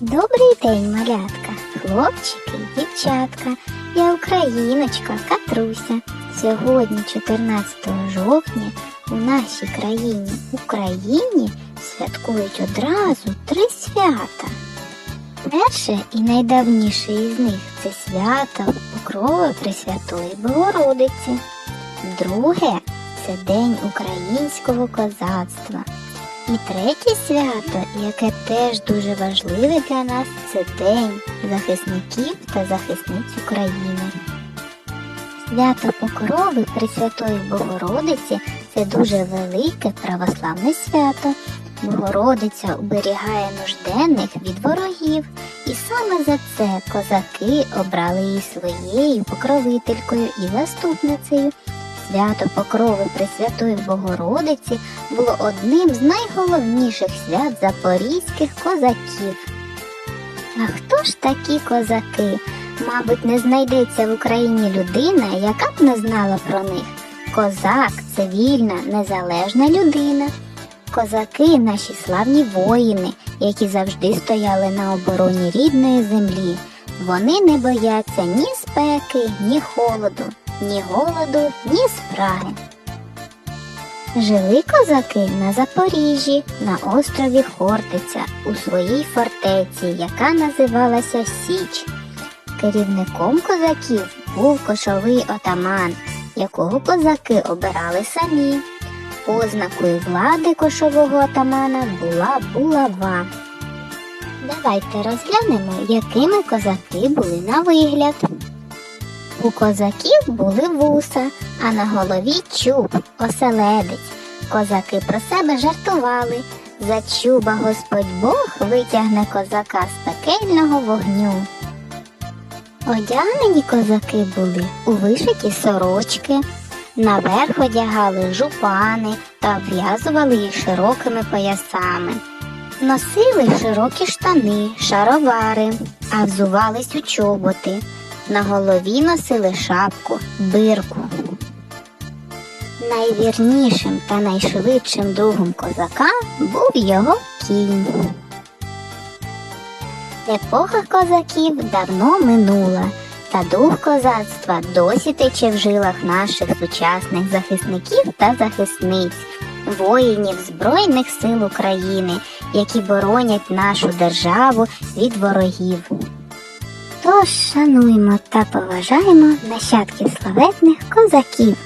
Добрий день, малятка, хлопчики, дівчатка, я україночка Катруся. Сьогодні, 14 жовтня, у нашій країні Україні святкують одразу три свята. Перше і найдавніше із них це свято Покрови Пресвятої Богородиці. Друге це День українського козацтва. І третє свято, яке теж дуже важливе для нас, це День захисників та захисниць України. Свято Покрови Пресвятої Богородиці це дуже велике православне свято. Богородиця оберігає нужденних від ворогів, і саме за це козаки обрали її своєю покровителькою і заступницею. Свято Покрови Пресвятої Богородиці було одним з найголовніших свят запорізьких козаків. А хто ж такі козаки? Мабуть, не знайдеться в Україні людина, яка б не знала про них. Козак це вільна, незалежна людина. Козаки наші славні воїни, які завжди стояли на обороні рідної землі. Вони не бояться ні спеки, ні холоду, ні голоду, ні спраги. Жили козаки на Запоріжжі, на острові Хортиця, у своїй фортеці, яка називалася Січ. Керівником козаків був кошовий отаман, якого козаки обирали самі. Ознакою влади кошового отамана була булава. Давайте розглянемо, якими козаки були на вигляд. У козаків були вуса, а на голові чуб, оселедець. Козаки про себе жартували. За чуба Господь Бог витягне козака з пекельного вогню. Одягнені козаки були у вишиті сорочки, наверх одягали жупани та обв'язували їх широкими поясами. Носили широкі штани, шаровари, а взувались у чоботи. На голові носили шапку, бирку. Найвірнішим та найшвидшим другом козака був його кінь. Епоха козаків давно минула, та дух козацтва досі тече в жилах наших сучасних захисників та захисниць, воїнів Збройних сил України, які боронять нашу державу від ворогів. Тож шануємо та поважаємо нащадків славетних козаків.